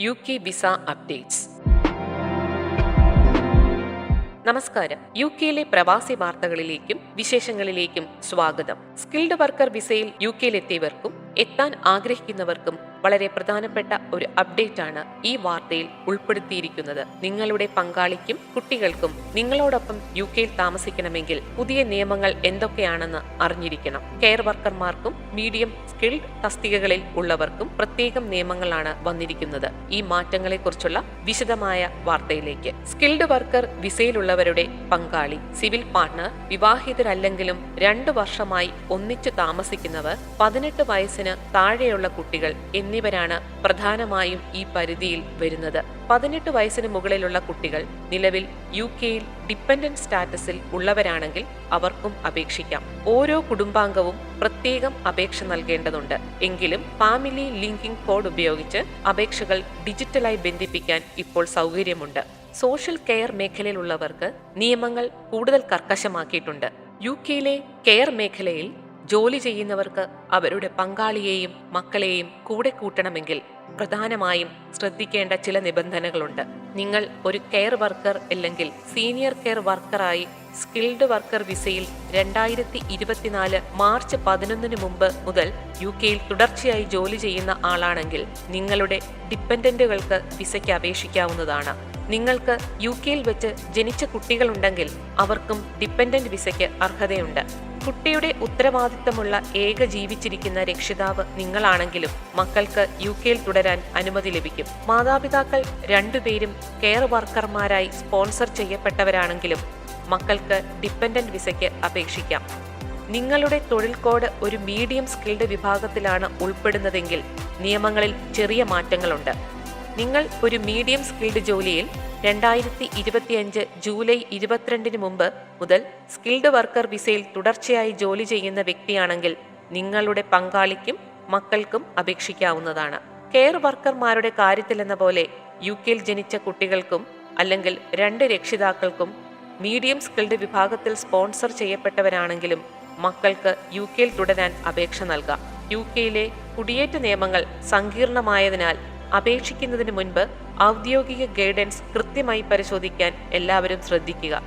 U K visa updates നമസ്കാരം. U കെയിലെ പ്രവാസി വാർത്തകളിലേക്കും വിശേഷങ്ങളിലേക്കും സ്വാഗതം. സ്കിൽഡ് വർക്കർ വിസയിൽ യു കെയിലെത്തിയവർക്കും എത്താൻ ആഗ്രഹിക്കുന്നവർക്കും വളരെ പ്രധാനപ്പെട്ട ഒരു അപ്ഡേറ്റ് ആണ് ഈ വാർത്തയിൽ ഉൾപ്പെടുത്തിയിരിക്കുന്നത്. നിങ്ങളുടെ പങ്കാളിക്കും കുട്ടികൾക്കും നിങ്ങളോടൊപ്പം യു കെയിൽ താമസിക്കണമെങ്കിൽ പുതിയ നിയമങ്ങൾ എന്തൊക്കെയാണെന്ന് അറിഞ്ഞിരിക്കണം. കെയർ വർക്കർമാർക്കും മീഡിയം സ്കിൽഡ് തസ്തികകളിൽ ഉള്ളവർക്കും പ്രത്യേകം നിയമങ്ങളാണ് വന്നിരിക്കുന്നത്. ഈ മാറ്റങ്ങളെക്കുറിച്ചുള്ള വിശദമായ വാർത്തയിലേക്ക്. സ്കിൽഡ് വർക്കർ വിസയിലുള്ളവരുടെ പങ്കാളി സിവിൽ പാർട്ണർ വിവാഹിതരല്ലെങ്കിലും രണ്ടു വർഷമായി ഒന്നിച്ചു താമസിക്കുന്നവർ പതിനെട്ട് വയസ്സിന് താഴെയുള്ള കുട്ടികൾ എന്നിവരാണ് പ്രധാനമായും ഈ പരിധിയിൽ വരുന്നത്. പതിനെട്ട് വയസ്സിന് മുകളിലുള്ള കുട്ടികൾ നിലവിൽ യു കെയിൽ ഡിപ്പെൻഡന്റ് സ്റ്റാറ്റസിൽ ഉള്ളവരാണെങ്കിൽ അവർക്കും അപേക്ഷിക്കാം. ഓരോ കുടുംബാംഗവും പ്രത്യേകം അപേക്ഷ നൽകേണ്ടതുണ്ട്. എങ്കിലും ഫാമിലി ലിങ്കിംഗ് കോഡ് ഉപയോഗിച്ച് അപേക്ഷകൾ ഡിജിറ്റലായി ബന്ധിപ്പിക്കാൻ ഇപ്പോൾ സൗകര്യമുണ്ട്. സോഷ്യൽ കെയർ മേഖലയിലുള്ളവർക്ക് നിയമങ്ങൾ കൂടുതൽ കർക്കശമാക്കിയിട്ടുണ്ട്. യു കെയിലെ കെയർ മേഖലയിൽ ജോലി ചെയ്യുന്നവർക്ക് അവരുടെ പങ്കാളിയെയും മക്കളെയും കൂടെ കൂട്ടണമെങ്കിൽ പ്രധാനമായും ശ്രദ്ധിക്കേണ്ട ചില നിബന്ധനകളുണ്ട്. നിങ്ങൾ ഒരു കെയർ വർക്കർ അല്ലെങ്കിൽ സീനിയർ കെയർ വർക്കറായി സ്കിൽഡ് വർക്കർ വിസയിൽ രണ്ടായിരത്തി ഇരുപത്തിനാല് മാർച്ച് പതിനൊന്നിന് മുമ്പ് മുതൽ യു കെയിൽ തുടർച്ചയായി ജോലി ചെയ്യുന്ന ആളാണെങ്കിൽ നിങ്ങളുടെ ഡിപ്പെൻഡന്റുകൾക്ക് വിസയ്ക്ക് അപേക്ഷിക്കാവുന്നതാണ്. നിങ്ങൾക്ക് യു കെയിൽ വെച്ച് ജനിച്ച കുട്ടികളുണ്ടെങ്കിൽ അവർക്കും ഡിപ്പെൻഡന്റ് വിസയ്ക്ക് അർഹതയുണ്ട്. കുട്ടിയുടെ ഉത്തരവാദിത്തമുള്ള ഏക ജീവിച്ചിരിക്കുന്ന രക്ഷിതാവ് നിങ്ങളാണെങ്കിലും മക്കൾക്ക് യു കെയിൽ തുടരാൻ അനുമതി ലഭിക്കും. മാതാപിതാക്കൾ രണ്ടുപേരും കെയർ വർക്കർമാരായി സ്പോൺസർ ചെയ്യപ്പെട്ടവരാണെങ്കിലും മക്കൾക്ക് ഡിപ്പെൻഡന്റ് വിസയ്ക്ക് അപേക്ഷിക്കാം. നിങ്ങളുടെ തൊഴിൽ കോഡ് ഒരു മീഡിയം സ്കിൽഡ് വിഭാഗത്തിലാണ് ഉൾപ്പെടുന്നതെങ്കിൽ നിയമങ്ങളിൽ ചെറിയ മാറ്റങ്ങളുണ്ട്. നിങ്ങൾ ഒരു മീഡിയം സ്കിൽഡ് ജോലിയിൽ രണ്ടായിരത്തി ഇരുപത്തിയഞ്ച് ജൂലൈ ഇരുപത്തിരണ്ടിന് മുമ്പ് മുതൽ സ്കിൽഡ് വർക്കർ വിസയിൽ തുടർച്ചയായി ജോലി ചെയ്യുന്ന വ്യക്തിയാണെങ്കിൽ നിങ്ങളുടെ പങ്കാളിക്കും മക്കൾക്കും അപേക്ഷിക്കാവുന്നതാണ്. കെയർ വർക്കർമാരുടെ കാര്യത്തിലെന്ന പോലെ യു കെയിൽ ജനിച്ച കുട്ടികൾക്കും അല്ലെങ്കിൽ രണ്ട് രക്ഷിതാക്കൾക്കും മീഡിയം സ്കിൽഡ് വിഭാഗത്തിൽ സ്പോൺസർ ചെയ്യപ്പെട്ടവരാണെങ്കിലും മക്കൾക്ക് യു കെയിൽ തുടരാൻ അപേക്ഷ നൽകാം. യു കെയിലെ കുടിയേറ്റ നിയമങ്ങൾ സങ്കീർണമായതിനാൽ അപേക്ഷിക്കുന്നതിന് മുൻപ് ഔദ്യോഗിക ഗൈഡൻസ് കൃത്യമായി പരിശോധിക്കാൻ എല്ലാവരും ശ്രദ്ധിക്കുക.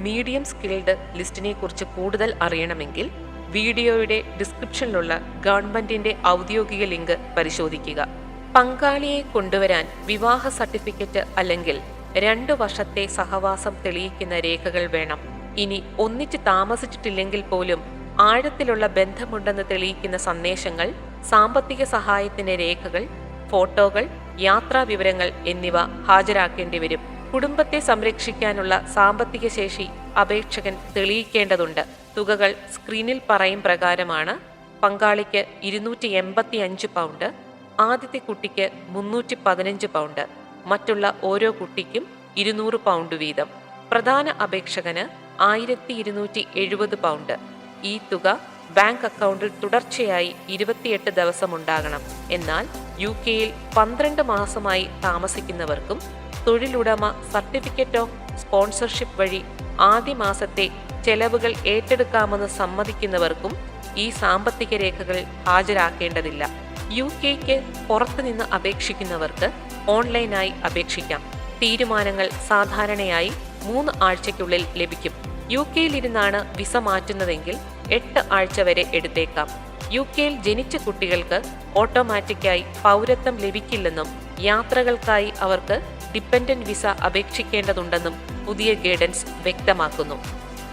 മീഡിയം സ്കിൽഡ് ലിസ്റ്റിനെ കുറിച്ച് കൂടുതൽ അറിയണമെങ്കിൽ വീഡിയോയുടെ ഡിസ്ക്രിപ്ഷനിലുള്ള ഗവൺമെന്റിന്റെ ഔദ്യോഗിക ലിങ്ക് പരിശോധിക്കുക. പങ്കാളിയെ കൊണ്ടുവരാൻ വിവാഹ സർട്ടിഫിക്കറ്റ് അല്ലെങ്കിൽ രണ്ടു വർഷത്തെ സഹവാസം തെളിയിക്കുന്ന രേഖകൾ വേണം. ഇനി ഒന്നിച്ച് താമസിച്ചിട്ടില്ലെങ്കിൽ പോലും ആഴത്തിലുള്ള ബന്ധമുണ്ടെന്ന് തെളിയിക്കുന്ന സന്ദേശങ്ങൾ സാമ്പത്തിക സഹായത്തിന്റെ രേഖകൾ ഫോട്ടോകൾ യാത്രാ വിവരങ്ങൾ എന്നിവ ഹാജരാക്കേണ്ടി വരും. കുടുംബത്തെ സംരക്ഷിക്കാനുള്ള സാമ്പത്തിക ശേഷി അപേക്ഷകൻ തെളിയിക്കേണ്ടതുണ്ട്. തുകകൾ സ്ക്രീനിൽ പറയും പ്രകാരമാണ്. പങ്കാളിക്ക് ഇരുന്നൂറ്റി എൺപത്തി അഞ്ച് പൗണ്ട് ആദ്യത്തെ കുട്ടിക്ക് മുന്നൂറ്റി പതിനഞ്ച് പൗണ്ട് മറ്റുള്ള ഓരോ കുട്ടിക്കും ഇരുന്നൂറ് പൗണ്ട് വീതം. പ്രധാന അപേക്ഷകന് ആയിരത്തി ഇരുന്നൂറ്റി എഴുപത് പൗണ്ട്. ഈ തുക ബാങ്ക് അക്കൗണ്ടിൽ തുടർച്ചയായി ഇരുപത്തിയെട്ട് ദിവസം ഉണ്ടാകണം എന്നാൽ യു കെയിൽ പന്ത്രണ്ട് മാസമായി താമസിക്കുന്നവർക്കും തൊഴിലുടമ സർട്ടിഫിക്കറ്റ് ഓഫ് സ്പോൺസർഷിപ്പ് വഴി ആദ്യ മാസത്തെ ചെലവുകൾ ഏറ്റെടുക്കാമെന്ന് സമ്മതിക്കുന്നവർക്കും ഈ സാമ്പത്തിക രേഖകൾ ഹാജരാക്കേണ്ടതില്ല. യു കെക്ക് പുറത്തുനിന്ന് അപേക്ഷിക്കുന്നവർക്ക് ഓൺലൈനായി അപേക്ഷിക്കാം. തീരുമാനങ്ങൾ സാധാരണയായി മൂന്ന് ആഴ്ചയ്ക്കുള്ളിൽ ലഭിക്കും. യു കെയിലിരുന്നാണ് വിസ മാറ്റുന്നതെങ്കിൽ എട്ട് ആഴ്ച വരെ എടുത്തേക്കാം. യു കെയിൽ ജനിച്ച കുട്ടികൾക്ക് ഓട്ടോമാറ്റിക്കായി പൗരത്വം ലഭിക്കില്ലെന്നും യാത്രകൾക്കായി അവർക്ക് ഡിപ്പെൻഡന്റ് വിസ അപേക്ഷിക്കേണ്ടതുണ്ടെന്നും പുതിയ ഗൈഡൻസ് വ്യക്തമാക്കുന്നു.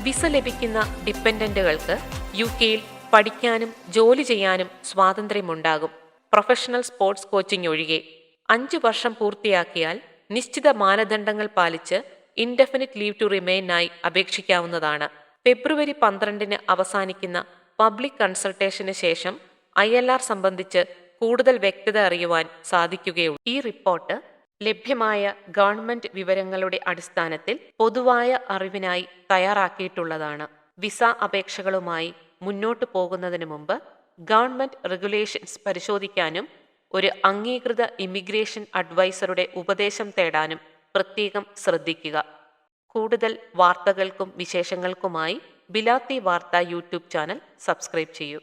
വിസ ലഭിക്കുന്ന ഡിപ്പെൻഡന്റുകൾക്ക് യു കെയിൽ പഠിക്കാനും ജോലി ചെയ്യാനും സ്വാതന്ത്ര്യമുണ്ടാകും. പ്രൊഫഷണൽ സ്പോർട്സ് കോച്ചിംഗ് ഒഴികെ അഞ്ച് വർഷം പൂർത്തിയാക്കിയാൽ നിശ്ചിത മാനദണ്ഡങ്ങൾ പാലിച്ച് ഇൻഡെഫിനിറ്റ് ലീവ് ടു റിമെയിനായി അപേക്ഷിക്കാവുന്നതാണ്. ഫെബ്രുവരി പന്ത്രണ്ടിന് അവസാനിക്കുന്ന പബ്ലിക് കൺസൾട്ടേഷന് ശേഷം ഐ എൽ ആർ സംബന്ധിച്ച് കൂടുതൽ വ്യക്തത അറിയുവാൻ സാധിക്കുകയുള്ളൂ. ഈ റിപ്പോർട്ട് ലഭ്യമായ ഗവൺമെന്റ് വിവരങ്ങളുടെ അടിസ്ഥാനത്തിൽ പൊതുവായ അറിവിനായി തയ്യാറാക്കിയിട്ടുള്ളതാണ്. വിസ അപേക്ഷകളുമായി മുന്നോട്ടു പോകുന്നതിന് മുമ്പ് ഗവൺമെന്റ് റെഗുലേഷൻസ് പരിശോധിക്കാനും ഒരു അംഗീകൃത ഇമിഗ്രേഷൻ അഡ്വൈസറുടെ ഉപദേശം തേടാനും പ്രത്യേകം ശ്രദ്ധിക്കുക. കൂടുതൽ വാർത്തകൾക്കും വിശേഷങ്ങൾക്കുമായി ബിലാത്തി വാർത്ത യൂട്യൂബ് ചാനൽ സബ്സ്ക്രൈബ് ചെയ്യൂ.